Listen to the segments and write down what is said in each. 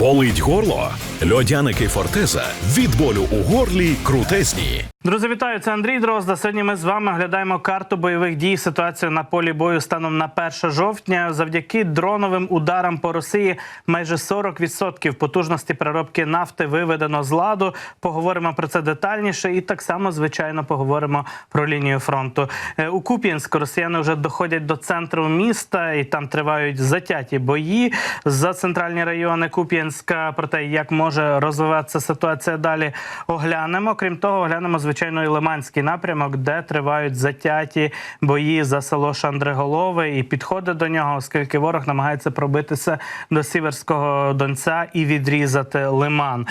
Болить горло? Льодяники Фортеза від болю у горлі крутезні. Друзі, вітаю! Це Андрій Дрозда. Сьогодні ми з вами оглядаємо карту бойових дій. Ситуацію на полі бою станом на 1 жовтня. Завдяки дроновим ударам по Росії майже 40% потужності переробки нафти виведено з ладу. Поговоримо про це детальніше, і так само, звичайно, поговоримо про лінію фронту. Е, У Куп'янську росіяни вже доходять до центру міста, і там тривають затяті бої за центральні райони Куп'янська. Про те, як може розвиватися ситуація далі, оглянемо. Крім того, оглянемо звичайно і Лиманський напрямок, де тривають затяті бої за село Шандриголове і підходи до нього, оскільки ворог намагається пробитися до Сіверського Донця і відрізати Лиман.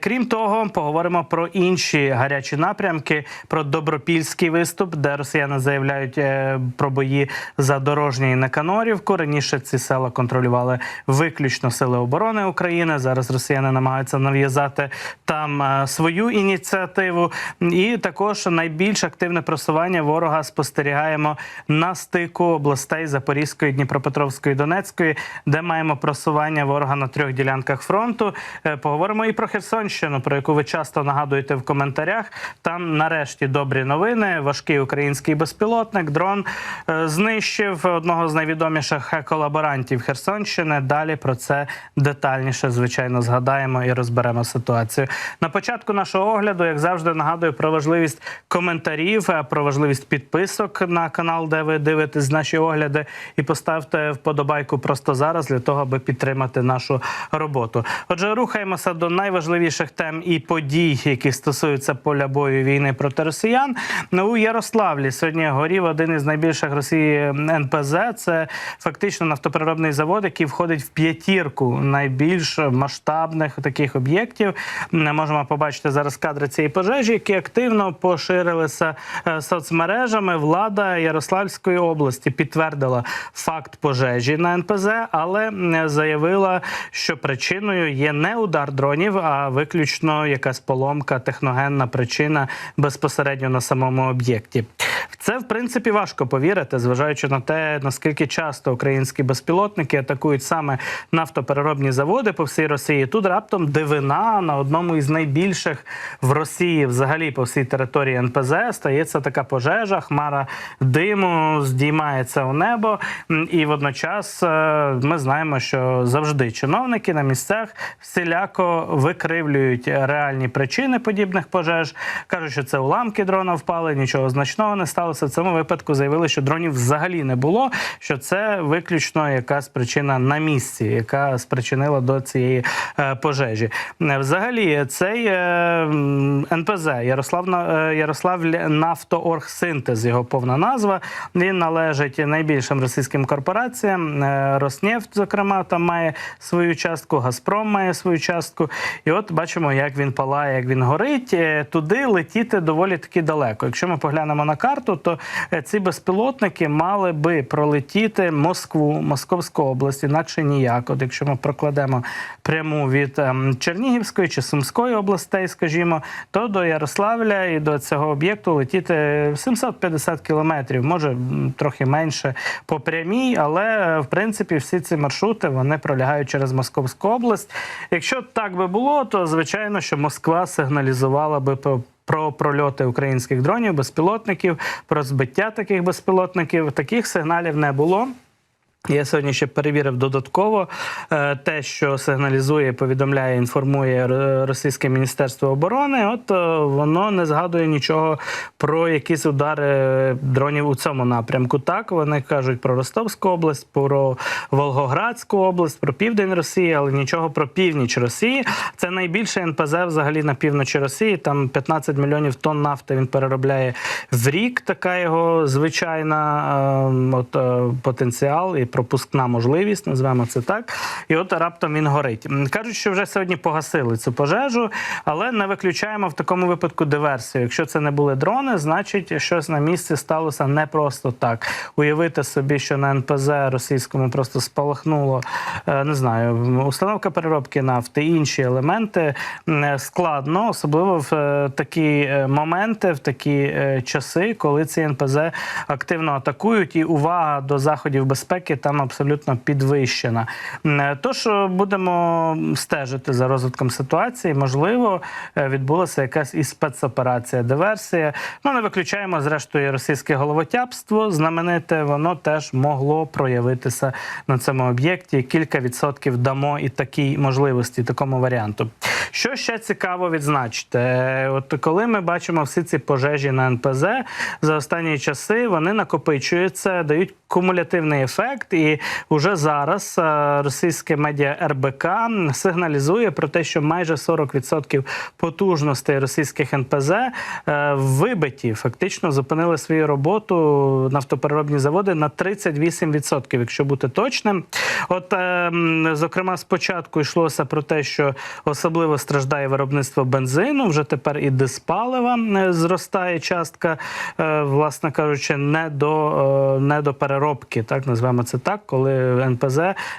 Крім того, поговоримо про інші гарячі напрямки, про добропільський виступ, де росіяни заявляють е, про бої за Дорожній Неканорівку. Раніше ці села контролювали виключно сили оборони України. Зараз росіяни намагаються нав'язати там е, свою ініціативу. І також найбільш активне просування ворога спостерігаємо на стику областей Запорізької, Дніпропетровської, Донецької, де маємо просування ворога на трьох ділянках фронту. Е, Поговоримо і про Херсонщину, про яку ви часто нагадуєте в коментарях. Там нарешті добрі новини. Важкий український безпілотник дрон е, знищив одного з найвідоміших колаборантів Херсонщини. Далі про це детальніше, звичайно, згадаємо і розберемо ситуацію. На початку нашого огляду, як завжди, нагадую про важливість коментарів, е, про важливість підписок на канал, де ви дивитесь наші огляди, і поставте вподобайку просто зараз для того, аби підтримати нашу роботу. Отже, рухаємося до найважливіших тем і подій, які стосуються поля бою війни проти росіян. Ну, у Ярославлі сьогодні горів один із найбільших Росії НПЗ. Це фактично нафтопереробний завод, який входить в п'ятірку найбільш масштабних таких об'єктів. Можемо побачити зараз кадри цієї пожежі, які активно поширилися е, соцмережами. Влада Ярославської області підтвердила факт пожежі на НПЗ, але заявила, що причиною є не удар дронів, а виключно якась поломка, техногенна причина безпосередньо на самому об'єкті. Це в принципі важко повірити, зважаючи на те, наскільки часто українські безпілотники атакують саме нафтопереробні заводи по всій Росії. Тут раптом дивина на одному із найбільших в Росії, взагалі по всій території НПЗ, стається така пожежа, хмара диму здіймається у небо. І водночас е, ми знаємо, що завжди чиновники на місцях всіляко викривлюють реальні причини подібних пожеж. кажуть, що це уламки дрона впали, нічого значного не сталося. В цьому випадку заявили, що дронів взагалі не було. Що це виключно якась причина на місці, яка спричинила до цієї е, пожежі. Е, Взагалі, цей НПЗ Ярослав е, Ярослав Нафтооргсинтез, його повна назва. Він належить найбільшим російським корпораціям. Е, Роснефть, зокрема, там має свою частку, Газпром має свою частку. І от бачимо, як він палає, як він горить. Е, Туди летіти доволі таки далеко. Якщо ми поглянемо на карту, то ці безпілотники мали би пролетіти Москву, Московську область, інакше ніяк. От якщо ми прокладемо пряму від ем, Чернігівської чи Сумської областей, скажімо, то до Ярославля і до цього об'єкту летіти 750 кілометрів, може трохи менше по прямій, але е, в принципі всі ці маршрути вони пролягають через Московську область. Якщо так би було, то звичайно, що Москва сигналізувала би по про прольоти українських дронів, безпілотників, про збиття таких безпілотників. Таких сигналів не було. Я сьогодні ще перевірив додатково е, те, що сигналізує, повідомляє, інформує Російське Міністерство оборони. От е, воно не згадує нічого про якісь удари дронів у цьому напрямку. Так вони кажуть про Ростовську область, про Волгоградську область, про південь Росії, але нічого про північ Росії. Це найбільше НПЗ взагалі на півночі Росії. Там 15 мільйонів тонн нафти він переробляє в рік. Така його звичайна е, от, е, потенціал і пропускна можливість, називаємо це так. І от раптом він горить. Кажуть, що вже сьогодні погасили цю пожежу, але не виключаємо в такому випадку диверсію. Якщо це не були дрони, значить щось на місці сталося не просто так. Уявити собі, що на НПЗ російському просто спалахнуло, е, не знаю, установка переробки нафти, інші елементи м, складно, особливо в е, такі е, моменти, в такі е, часи, коли ці НПЗ активно атакують, і увага до заходів безпеки там абсолютно підвищена. Тож е, будемо стежити за розвитком ситуації. Можливо, е, відбулася якась і спецоперація, диверсія. Ну не виключаємо зрештою російське головотяпство. Знамените воно теж могло проявитися на цьому об'єкті. Кілька відсотків дамо і такій можливості, такому варіанту. Що ще цікаво відзначити, Е, от коли ми бачимо всі ці пожежі на НПЗ за останні часи, вони накопичуються, дають кумулятивний ефект, і вже зараз е, російське медіа РБК сигналізує про те, що майже 40% потужностей російських НПЗ е, вибиті, фактично зупинили свою роботу нафтопереробні заводи на 38%, якщо бути точним. От, е, зокрема, спочатку йшлося про те, що особливо страждає виробництво бензину. Вже тепер і диспалива зростає частка, власне кажучи, не до, не до переробки, так називаємо це так, коли НПЗ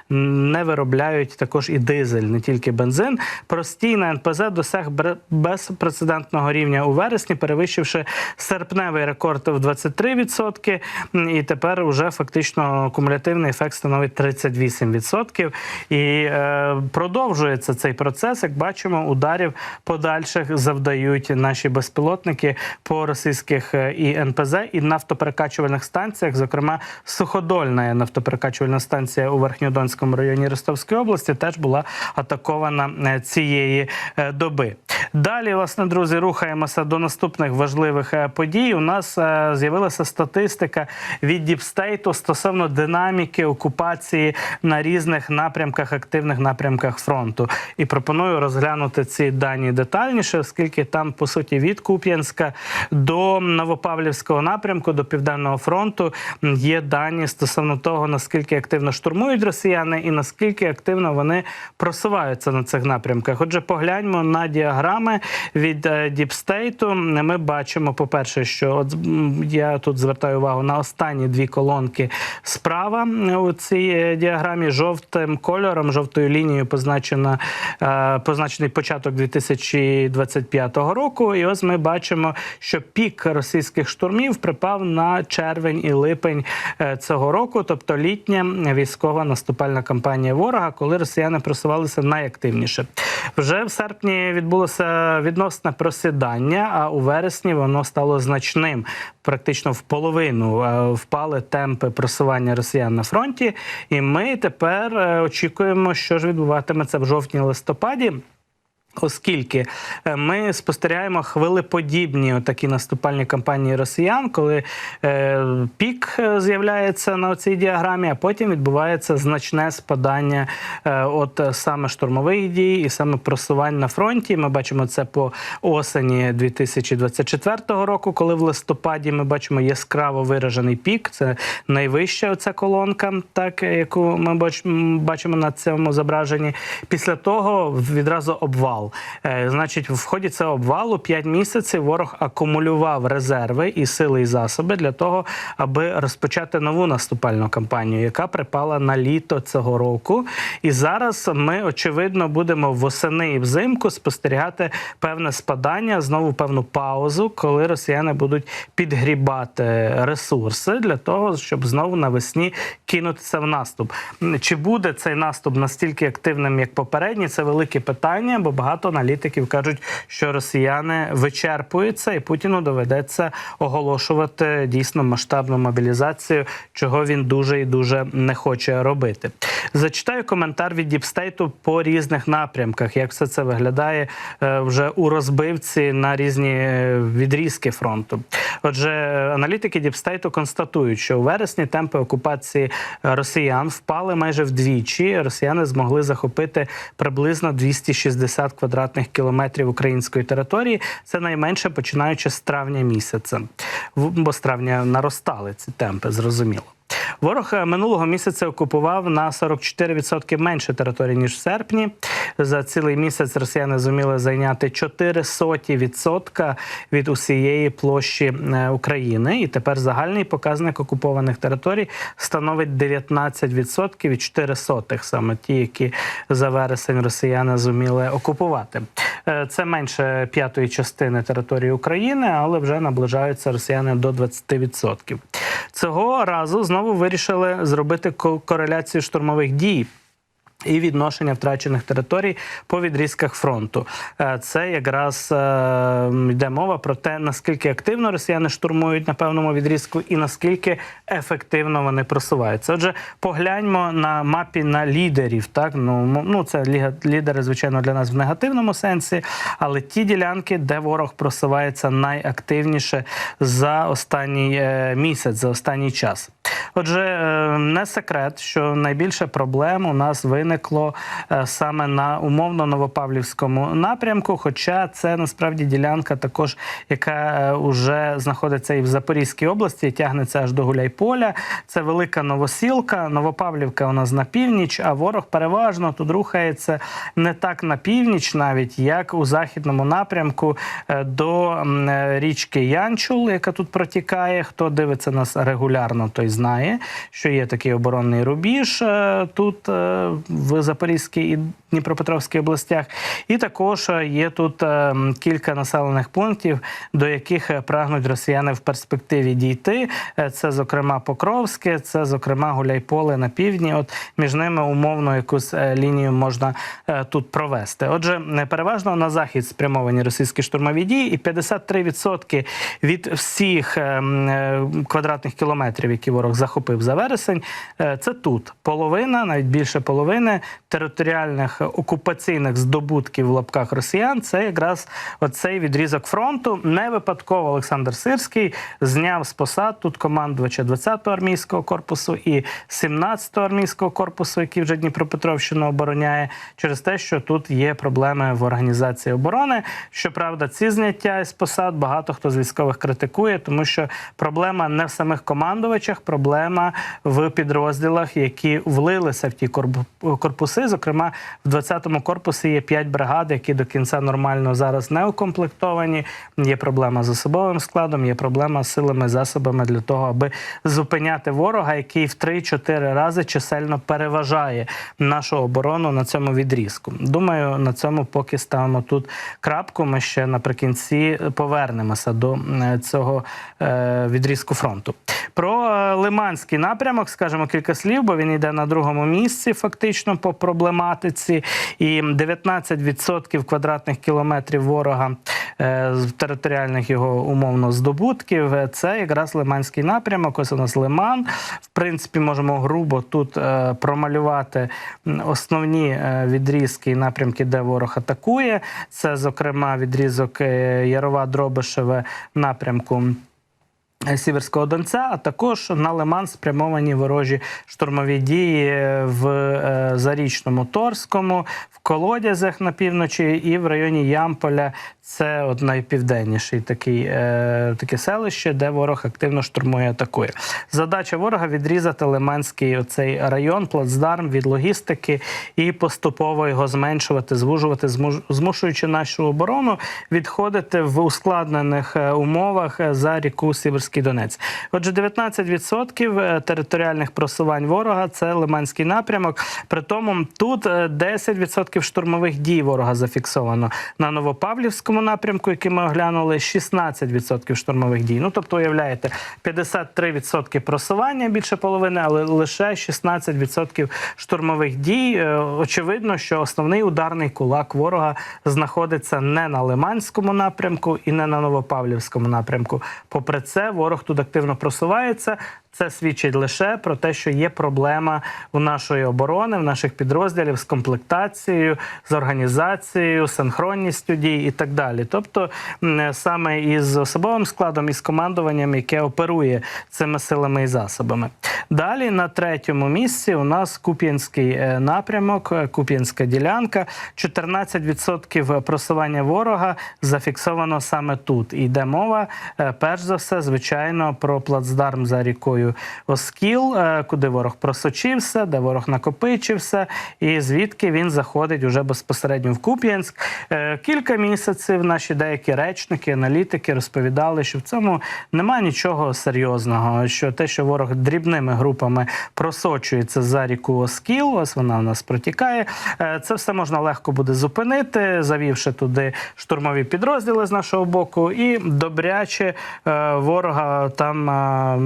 не виробляють також і дизель, не тільки бензин. Простій на НПЗ досяг безпрецедентного рівня у вересні, перевищивши серпневий рекорд в 23%, м, і тепер вже фактично кумулятивний ефект становить 38%. І е, продовжується цей процес. Як бачимо, ударів подальших завдають наші безпілотники по російських е, і НПЗ, і нафтоперекачувальних станціях, зокрема, суходольна нафтоперекачувальна станція у Верхньодонському районі Ростовської області, теж була атакована е, цієї е, доби. Далі, власне, друзі, рухаємося до наступних важливих е, подій. У нас з'явилася статистика від Діпстейту стосовно динаміки окупації на різних напрямках, активних напрямках фронту. І пропоную розглянути ці дані детальніше, оскільки там, по суті, від Куп'янська до Новопавлівського напрямку, до Південного фронту є дані стосовно того, наскільки активно штурмують росіяни і наскільки активно вони просуваються на цих напрямках. Отже, погляньмо на діаграми від е, Діпстейту. Ми бачимо, по-перше, що от я тут звертаю увагу на останні дві колонки справа у цій е, діаграмі жовтим кольором, жовтою лінією позначена, е, позначений початок 2025 року. І ось ми бачимо, що пік російських штурмів припав на червень і липень е, цього року, тобто літня військова наступальна кампанія ворога, коли росіяни просувалися найактивніше. Вже в серпні відбулося відносне просідання, а у вересні воно стало значним. Практично в половину е, впали темпи просування росіян на фронті. І ми тепер е, очікуємо, що ж відбуватиметься в жовтні-листопаді. Оскільки е, ми спостерігаємо хвилеподібні такі наступальні кампанії росіян, коли е, пік е, з'являється на цій діаграмі, а потім відбувається значне спадання от саме штурмових дій і саме просувань на фронті. Ми бачимо це по осені 2024 року, коли в листопаді ми бачимо яскраво виражений пік. Це найвища оця колонка, так яку ми бач- бачимо на цьому зображенні. Після того відразу обвал. Е, Значить, в ході цього обвалу 5 місяців ворог акумулював резерви і сили і засоби для того, аби розпочати нову наступальну кампанію, яка припала на літо цього року. І зараз ми очевидно будемо восени і взимку спостерігати певне спадання, знову певну паузу, коли росіяни будуть підгрібати ресурси для того, щоб знову навесні кинутися в наступ. Чи буде цей наступ настільки активним, як попередній? Це велике питання, бо багато аналітиків кажуть, що росіяни вичерпуються, і Путіну доведеться оголошувати дійсно масштабну мобілізацію, чого він дуже і дуже не хоче робити. Зачитаю коментар від Діпстейту по різних напрямках, як все це виглядає е, вже у розбивці на різні е, відрізки фронту. Отже, аналітики Діпстейту констатують, що у вересні темпи окупації росіян впали майже вдвічі. Росіяни змогли захопити приблизно 260 квадратних кілометрів української території. Це найменше починаючи з травня місяця, бо з травня наростали ці темпи, зрозуміло. Ворог е, минулого місяця окупував на 44% менше території ніж в серпні. За цілий місяць росіяни зуміли зайняти 0,04% від усієї площі е, України. І тепер загальний показник окупованих територій становить 19% від 4 сотих, саме ті, які за вересень росіяни зуміли окупувати. Е, Це менше п'ятої частини території України, але вже наближаються росіяни до 20%. Цього разу знову вирішили зробити ко- кореляцію штурмових дій. І відношення втрачених територій по відрізках фронту. Е, Це якраз е, йде мова про те, наскільки активно росіяни штурмують на певному відрізку і наскільки ефективно вони просуваються. Отже, погляньмо на мапі на лідерів. Так ну ну це лідери, звичайно, для нас в негативному сенсі, але ті ділянки, де ворог просувається найактивніше за останній е, місяць, за останній час. Отже, не секрет, що найбільше проблем у нас виникло е, саме на умовно новопавлівському напрямку. Хоча це насправді ділянка, також яка вже знаходиться і в Запорізькій області, і тягнеться аж до Гуляйполя. Це велика новосілка. Новопавлівка у нас на північ, а ворог переважно тут рухається не так на північ, навіть як у західному напрямку е, до е, річки Янчул, яка тут протікає. Хто дивиться нас регулярно, той знає, що є такий оборонний рубіж е, тут е, в Запорізькій і Дніпропетровській областях. І також е, є тут е, кілька населених пунктів, до яких е, прагнуть росіяни в перспективі дійти. Це, зокрема, Покровське, це, зокрема, Гуляйполе на півдні. От між ними умовно якусь лінію можна тут провести. Отже, переважно на захід спрямовані російські штурмові дії, і 53% від всіх квадратних кілометрів, які ворог захопив за вересень, це тут половина, навіть більше половини територіальних окупаційних здобутків в лапках росіян. Це якраз оцей відрізок фронту. Не випадково Олександр Сирський зняв з посад тут командувача 20-го армійського корпусу і 17-го армійського корпусу, який вже Дніпропетровщину обороняє, через те, що тут є проблеми в організації оборони. Щоправда, ці зняття з посад багато хто з військових критикує, тому що проблема не в самих командувачах, проблема в підрозділах, які влилися в ті корпуси. Зокрема, в 20-му корпусі є 5 бригад, які до кінця нормально зараз не укомплектовані. Є проблема з особовим складом, є проблема з силами засобами для того, аби зупиняти ворога, який в 3-4 рази чисельно переважає нашу оборону на цьому відрізку. Думаю, на цьому поки ставимо тут крапку. Ми ще наприкінці повернемося до е, цього е, відрізку фронту. Про е, Лиманський напрямок скажемо кілька слів, бо він йде на другому місці, фактично по проблематиці. І 19% квадратних кілометрів ворога е, територіальних його умовно здобутків. е, Це якраз Лиманський напрямок. Ось у нас Лиман. В принципі, можемо грубо тут е, промалювати основні відрізки і напрямки, де ворог атакує. Це, зокрема, відрізок Ярова Дробишеве напрямку. Е, Сіверського Донця, а також на Лиман спрямовані ворожі штурмові дії в е, Зарічному Торському, в Колодязях на півночі і в районі Ямполя. Це от найпівденніший такий, е, таке селище, де ворог активно штурмує, атакує. Задача ворога відрізати Лиманський оцей район, плацдарм від логістики і поступово його зменшувати, звужувати, змушуючи нашу оборону відходити в ускладнених умовах за ріку Сіверський Донець. Отже, 19% е, територіальних просувань ворога це Лиманський напрямок. При тому тут е, 10% штурмових дій ворога зафіксовано на Новопавлівському напрямку, який ми оглянули, 16% штурмових дій. Ну тобто, уявляєте, 53% просування більше половини, але лише 16% штурмових дій. Е, Очевидно, що основний ударний кулак ворога знаходиться не на Лиманському напрямку і не на Новопавлівському напрямку. Попри це, ворог тут активно просувається. Це свідчить лише про те, що є проблема у нашої оборони, в наших підрозділів з комплектацією, з організацією, синхронністю дій і так далі. Тобто, саме із особовим складом, із командуванням, яке оперує цими силами і засобами. Далі на третьому місці у нас Куп'янський е, напрямок, е, Куп'янська ділянка. 14% просування ворога зафіксовано саме тут. І йде мова, е, перш за все, звичайно, про плацдарм за рікою Оскіл, е, куди ворог просочився, де ворог накопичився, і звідки він заходить уже безпосередньо в Куп'янськ. Е, Кілька місяців наші деякі речники, аналітики розповідали, що в цьому немає нічого серйозного. Що те, що ворог дрібними групами просочується за ріку Оскіл, ось вона в нас протікає. е, Це все можна легко буде зупинити, завівши туди штурмові підрозділи з нашого боку, і добряче ворога там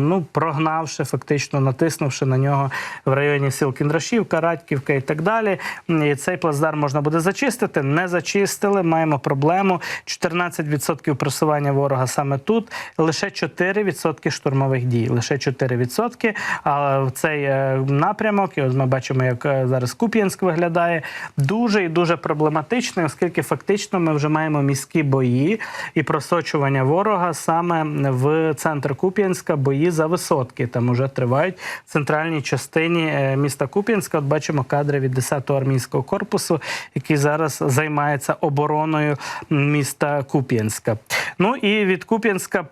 ну прогнавши, фактично натиснувши на нього в районі сіл Кіндрашівка, Радьківка і так далі. І цей плацдарм можна буде зачистити. Не зачистили. Маємо проблему. 14% просування ворога саме тут. Лише 4% штурмових дій. Лише 4%. А цей е, напрямок, і от ми бачимо, як е, зараз Куп'янськ виглядає, дуже і дуже проблематичний, оскільки фактично ми вже маємо міські бої і просочування ворога саме в центр Куп'янська, бої за висотки. Там вже тривають в центральній частині е, міста Куп'янська. От бачимо кадри від 10-го армійського корпусу, який зараз займається обороною міста Куп'янська. Ну і від Куп'янська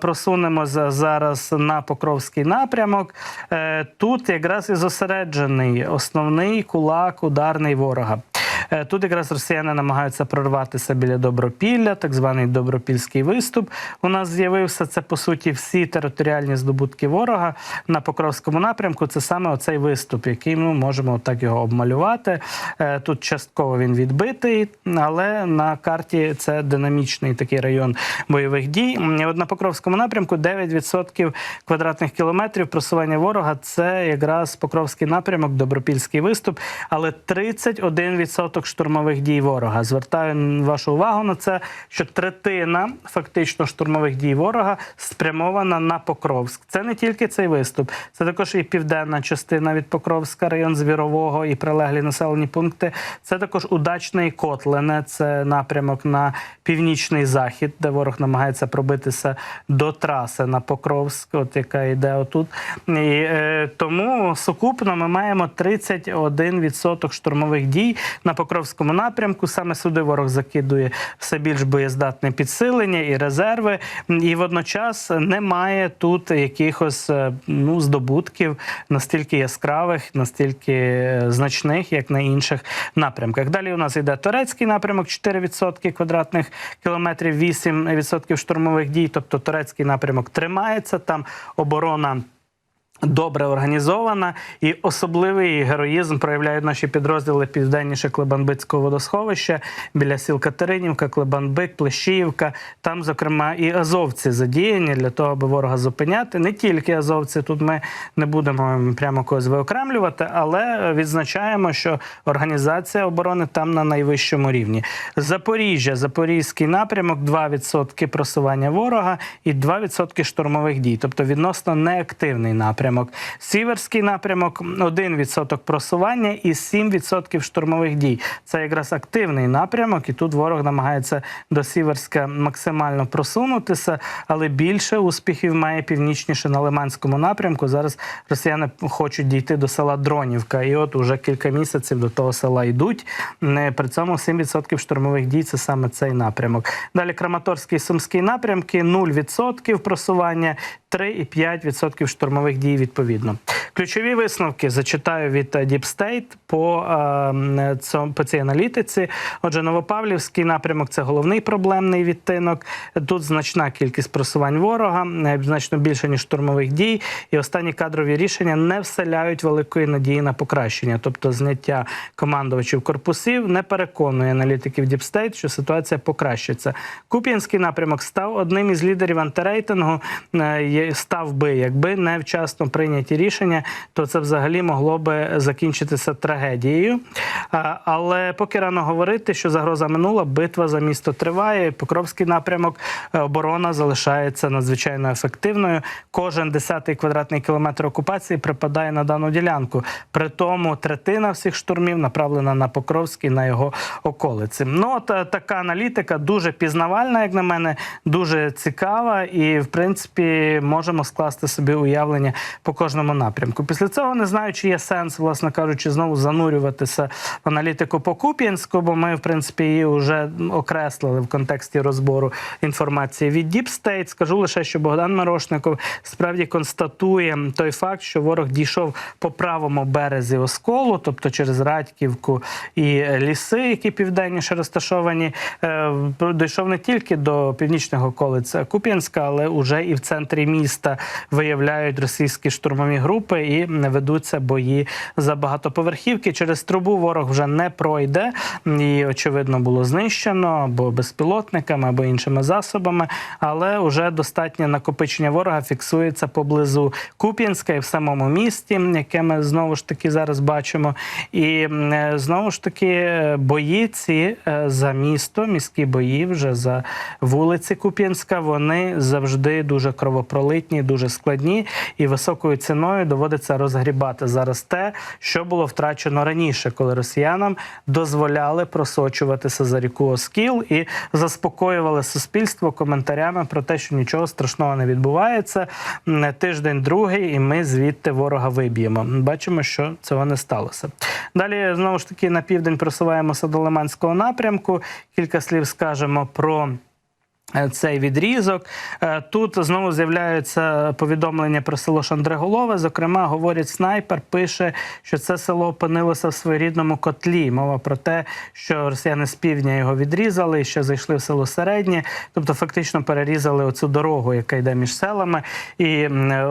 просунемося зараз на Покровський напрямок. Е, Тут якраз і зосереджений основний кулак ударний ворога. Е, Тут якраз росіяни намагаються прорватися біля Добропілля, так званий Добропільський виступ. У нас з'явився це по суті всі територіальні здобутки ворога на Покровському напрямку. Це саме оцей виступ, який ми можемо так його обмалювати. Е, Тут частково він відбитий, але на карті це динамічний такий район бойових дій. От на Покровському напрямку 9% квадратних кілометрів просування ворога. Це якраз Покровський напрямок, Добропільський виступ, але 31% штурмових дій ворога. Звертаю вашу увагу на це, що третина фактично штурмових дій ворога спрямована на Покровськ. Це не тільки цей виступ, це також і південна частина від Покровська, район Звірового і прилеглі населені пункти. Це також удачний Котлине, це напрямок на північний захід, де ворог намагається пробитися до траси на Покровськ, от яка йде отут. І е, тому сукупно ми маємо 31% штурмових дій на Покровському напрямку. Саме сюди ворог закидує все більш боєздатне підсилення і резерви. І водночас немає тут якихось е, ну, здобутків настільки яскравих, настільки е, значних, як на інших напрямках. Далі у нас йде турецький напрямок, 4% квадратних кілометрів, 8% штурмових дій. Тобто турецький напрямок тримається там оборона. Добре організована і особливий героїзм проявляють наші підрозділи південніше Клебанбицького водосховища біля сіл Катеринівка, Клебанбик, Плещіївка. Там, зокрема, і азовці задіяні для того, аби ворога зупиняти. Не тільки азовці, тут ми не будемо прямо когось виокремлювати, але відзначаємо, що організація оборони там на найвищому рівні. Запоріжжя, Запорізький напрямок, 2% просування ворога і 2% штурмових дій, тобто відносно неактивний напрямок. Сіверський напрямок 1% просування і 7% штурмових дій. Це якраз активний напрямок, і тут ворог намагається до Сіверська максимально просунутися, але більше успіхів має північніше на Лиманському напрямку. Зараз росіяни хочуть дійти до села Дронівка, і от уже кілька місяців до того села йдуть. При цьому 7% штурмових дій це саме цей напрямок. Далі Краматорський Сумський напрямки 0% просування, 3,5% штурмових дій відповідно. Ключові висновки зачитаю від е, Deep State по, е, цьому- по цій аналітиці. Отже, Новопавлівський напрямок це головний проблемний відтинок. Тут значна кількість просувань ворога, е, значно більше ніж штурмових дій. І останні кадрові рішення не вселяють великої надії на покращення, тобто зняття командувачів корпусів не переконує аналітиків Deep State, що ситуація покращиться. Куп'янський напрямок став одним із лідерів антирейтингу. Е, Став би, якби не вчасно прийняті рішення, то це взагалі могло би закінчитися трагедією. Але поки рано говорити, що загроза минула, битва за місто триває. Покровський напрямок е, оборона залишається надзвичайно ефективною. Кожен десятий квадратний кілометр окупації припадає на дану ділянку. При тому третина всіх штурмів направлена на Покровський, на його околиці. Ну от е, така аналітика дуже пізнавальна, як на мене, дуже цікава, і в принципі можемо скласти собі уявлення по кожному напрямку. Після цього не знаю, чи є сенс, власне кажучи, знову занурюватися в аналітику по Куп'янську, бо ми, в принципі, її вже окреслили в контексті розбору інформації від Deep State. Скажу лише, що Богдан Мирошников справді констатує той факт, що ворог дійшов по правому березі осколу, тобто через Радьківку і ліси, які південніше розташовані, е, дійшов не тільки до північного околиця Куп'янська, але уже і в центрі міста виявляють російські такі штурмові групи і ведуться бої за багатоповерхівки. Через трубу ворог вже не пройде. І очевидно було знищено або безпілотниками, або іншими засобами. Але вже достатнє накопичення ворога фіксується поблизу Куп'янська і в самому місті, яке ми знову ж таки зараз бачимо. І е, знову ж таки е, бої ці е, за місто, міські бої вже за вулиці Куп'янська. Вони завжди дуже кровопролитні, дуже складні і високою ціною доводиться розгрібати зараз те, що було втрачено раніше, коли росіянам дозволяли просочуватися за ріку Оскіл і заспокоювали суспільство коментарями про те, що нічого страшного не відбувається. Тиждень другий, і ми звідти ворога виб'ємо. Бачимо, що цього не сталося. Далі знову ж таки на південь просуваємося до Лиманського напрямку. Кілька слів скажемо про. Е, Цей відрізок Е, тут знову з'являються повідомлення про село Шандреголове. Зокрема, говорять, снайпер пише, що це село опинилося в своєрідному котлі. Мова про те, що росіяни з півдня його відрізали, що зайшли в село середнє, тобто фактично перерізали оцю дорогу, яка йде між селами. І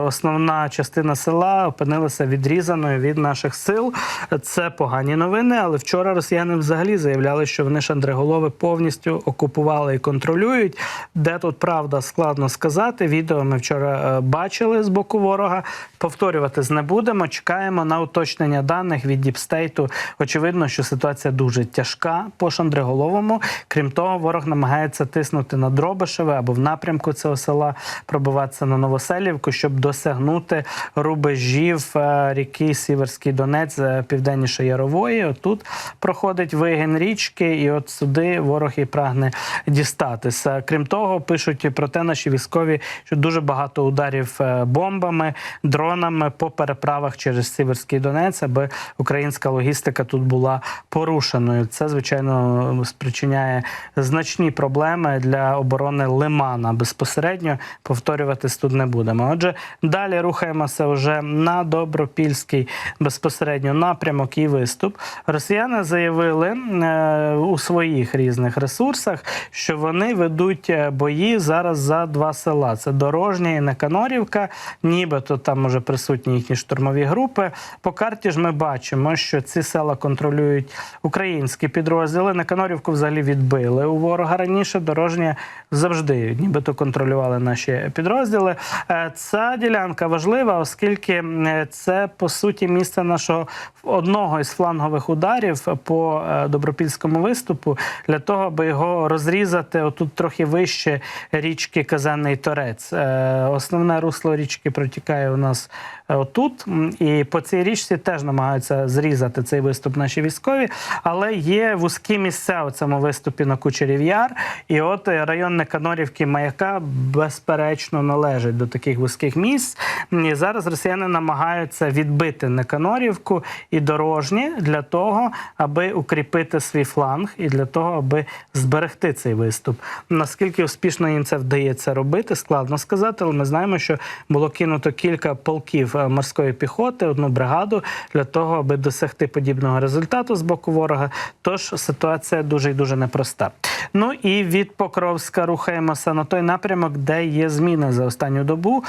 основна частина села опинилася відрізаною від наших сил. Це погані новини. Але вчора росіяни взагалі заявляли, що вони Шандреголове повністю окупували і контролюють. Де тут правда складно сказати. Відео ми вчора е, бачили з боку ворога. Повторюватись не будемо. Чекаємо на уточнення даних від Діпстейту. Очевидно, що ситуація дуже тяжка по Шандриголовому. Крім того, ворог намагається тиснути на Дробишеве або в напрямку цього села, пробиватися на Новоселівку, щоб досягнути рубежів е, ріки Сіверський Донець е, південніше Ярової. Отут проходить вигін річки, і от сюди ворог і прагне дістатися. Крім того, пишуть про те, наші військові, що дуже багато ударів е, бомбами, дронами по переправах через Сіверський Донець, аби українська логістика тут була порушеною. Це звичайно спричиняє значні проблеми для оборони Лимана. Безпосередньо повторюватись тут не будемо. Отже, далі рухаємося вже на добропільський безпосередньо напрямок і виступ. Росіяни заявили е, у своїх різних ресурсах, що вони ведуть е, бої зараз за два села: це Дорожня і Неканорівка. Нібито там уже присутні їхні штурмові групи. По карті ж ми бачимо, що ці села контролюють українські підрозділи. Неканорівку взагалі відбили у ворога раніше. Дорожня завжди нібито контролювали наші підрозділи. Е, Ця ділянка важлива, оскільки це по суті місце нашого одного із флангових ударів по е, добропільському виступу для того, аби його розрізати отут трохи вище річки Казанний Торець. Е, Основне русло річки протікає у нас отут, і по цій річці теж намагаються зрізати цей виступ наші військові, але є вузькі місця у цьому виступі на Кучерів Яр. І от е, район Неканорівки Маяка безперечно належить до таких вузьких місць. І зараз росіяни намагаються відбити Неканорівку і дорожні для того, аби укріпити свій фланг, і для того, аби зберегти цей виступ. Наскільки успішно їм це вдається робити, складно сказати, але ми знаємо, що було кинуто кілька полків морської піхоти, одну бригаду для того, аби досягти подібного результату з боку ворога. Тож ситуація дуже і дуже непроста. Ну і від Покровська рухаємося на той напрямок, де є зміни за останню добу.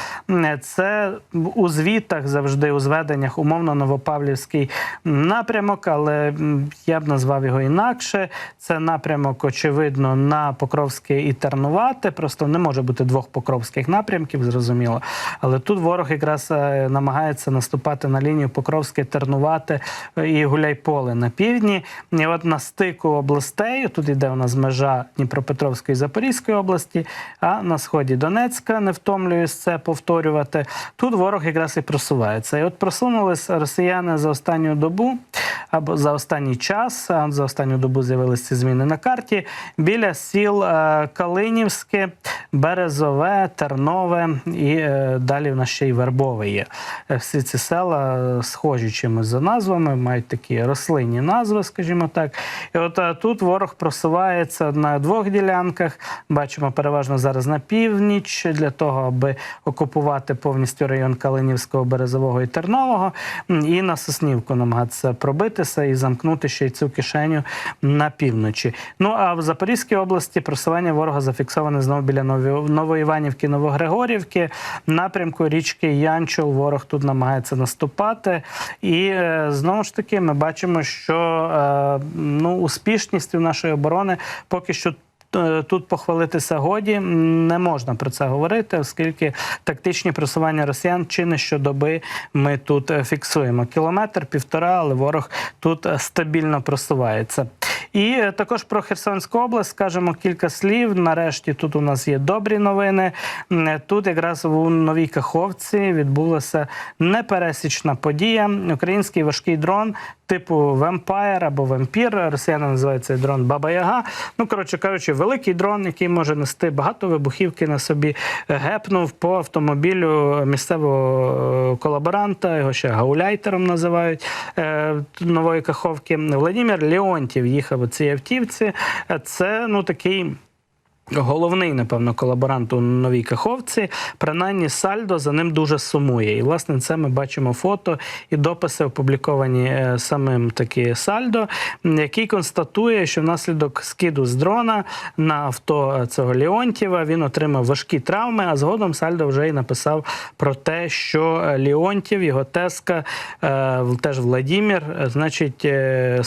Це у звітах завжди у зведеннях умовно Новопавлівський напрямок, але я б назвав його інакше. Це напрямок, очевидно, на Покровське і Тернувате. Просто не може бути двох покровських напрямків, зрозуміло. Але тут ворог якраз е, намагається наступати на лінію Покровське, Тернувате е, і Гуляйполе на півдні. І от на стику областей тут іде у нас межа Дніпропетровської і Запорізької області, а на сході Донецька, не втомлююсь це повторювати. Тут ворог якраз і просувається. І от просунулись росіяни за останню добу або за останній час. а За останню добу з'явилися ці зміни на карті. Біля сіл е, Калинівське, Березове, Тернове і е, далі в нас ще й Вербове є. Е, Всі ці села е, схожі чимось за назвами, мають такі рослинні назви, скажімо так. І от е, тут ворог просувається на двох ділянках. Бачимо переважно зараз на північ для того, аби окупувати повністю район Калинівського, Березового і Тернового. І на Соснівку намагатися пробитися і замкнути ще й цю кишеню на півночі. Ну а в Запорізькій області просування ворога зафіксоване знову біля Новоіванівки, Новогригорівки. Напрямку річки Янчул ворог тут намагається наступати. І е, знову ж таки ми бачимо, що е, ну, успішність нашої оборони поки що. е, Тут похвалитися годі не можна про це говорити, оскільки тактичні просування росіян чи не щодоби ми тут фіксуємо. Кілометр, півтора, але ворог тут стабільно просувається. І е, також про Херсонську область скажемо кілька слів. Нарешті тут у нас є добрі новини. Е, Тут якраз у Новій Каховці відбулася непересічна подія. Український важкий дрон типу Вемпайр або Вампір. Росіяни називають цей дрон Баба Яга. Ну коротше кажучи, великий дрон, який може нести багато вибухівки на собі, гепнув по автомобілю місцевого е, колаборанта. Його ще гауляйтером називають е, нової каховки. Владимир Леонтів їхав у цій автівці. Це ну такий. Головний, напевно, колаборант у новій каховці, принаймні сальдо за ним дуже сумує. І власне це ми бачимо фото і дописи опубліковані е, самим таки сальдо, який констатує, що внаслідок скиду з дрона на авто цього Леонтєва він отримав важкі травми. А згодом сальдо вже й написав про те, що Леонтів, його теска, е, теж Владімір, е, значить,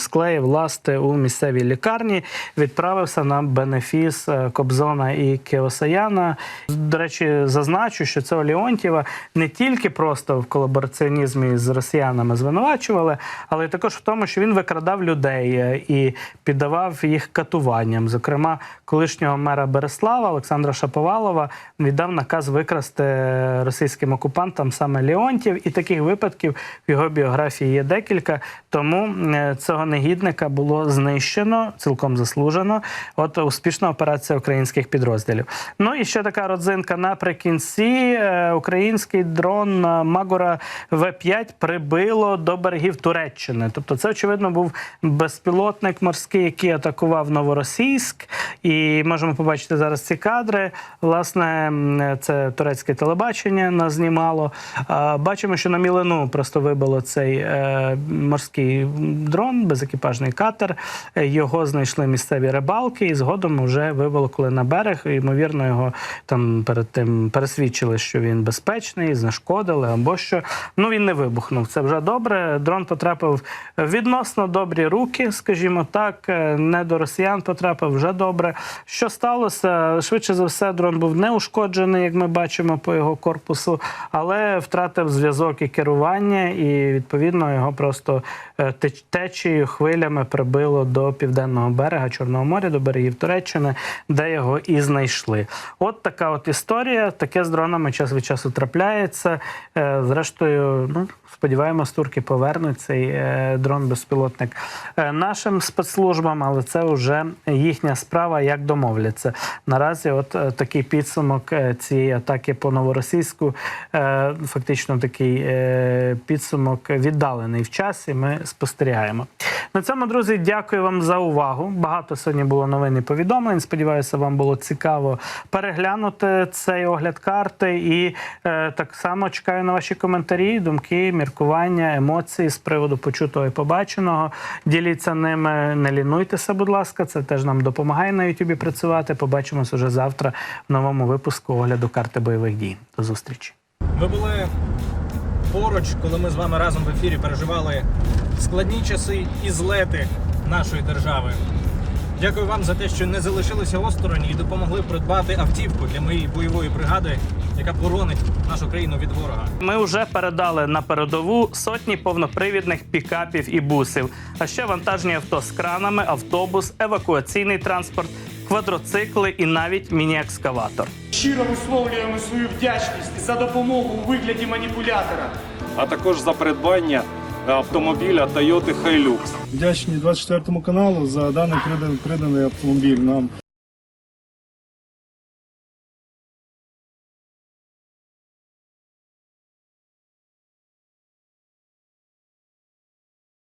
склеїв ласти у місцевій лікарні, відправився на бенефіс е, Кобзона і Кеосаяна. До речі, зазначу, що цього Леонтьєва не тільки просто в колабораціонізмі з росіянами звинувачували, але й також в тому, що він викрадав людей е, і піддавав їх катуванням. Зокрема, колишнього мера Береслава Олександра Шаповалова віддав наказ викрасти російським окупантам саме Леонтів, і таких випадків в його біографії є декілька. Тому е, цього негідника було знищено цілком заслужено. От успішна операція українських підрозділів. Ну і ще така родзинка наприкінці. Е, Український дрон Магура В5 прибило до берегів Туреччини. Тобто, це очевидно був безпілотник морський, який атакував Новоросійськ. І можемо побачити зараз ці кадри. Власне, це турецьке телебачення нас знімало. Бачимо, що на мілину просто вибило цей е, морський дрон, безекіпажний катер. Е, Його знайшли місцеві рибалки, і згодом вже виволокли на берег. І, ймовірно, його там перед тим пересвідчили, що він безпечний, знешкодили або що. Ну він не вибухнув. Це вже добре. Дрон потрапив в відносно добрі руки, скажімо так. Е, Не до росіян потрапив вже добре. Що сталося? Швидше за все, дрон був не ушкоджений, як ми бачимо по його корпусу, але втратив зв'язок і керування, і відповідно його просто е, течією, хвилями прибило до південного берега Чорного моря, до берегів Туреччини, де його і знайшли. От така от історія. Таке з дронами час від часу трапляється. Е, Зрештою, ну сподіваємось, турки повернуть цей е, дрон-безпілотник е, нашим спецслужбам, але це вже їхня справа, як домовляться. Наразі, от такий підсумок цієї атаки по новоросійську, фактично такий підсумок віддалений в часі. Ми спостерігаємо. На цьому, друзі, дякую вам за увагу. Багато сьогодні було новин і повідомлень. Сподіваюся, було цікаво переглянути цей огляд карти. І е, так само чекаю на ваші коментарі, думки, міркування, емоції з приводу почутого і побаченого. Діліться ними, не лінуйтеся, будь ласка. Це теж нам допомагає на Ютубі працювати. Побачимось уже завтра в новому випуску огляду карти бойових дій. До зустрічі. Ви були поруч, коли ми з вами разом в ефірі переживали складні часи і злети нашої держави. Дякую вам за те, що не залишилися осторонь і допомогли придбати автівку для моєї бойової бригади, яка боронить нашу країну від ворога. Ми вже передали на передову сотні повнопривідних пікапів і бусів, а ще вантажні авто з кранами, автобус, евакуаційний транспорт, квадроцикли і навіть міні-екскаватор. Щиро висловлюємо свою вдячність за допомогу у вигляді маніпулятора. а також за придбання автомобіля Toyota Hilux. Вдячні 24 каналу за даний приданий, автомобіль нам.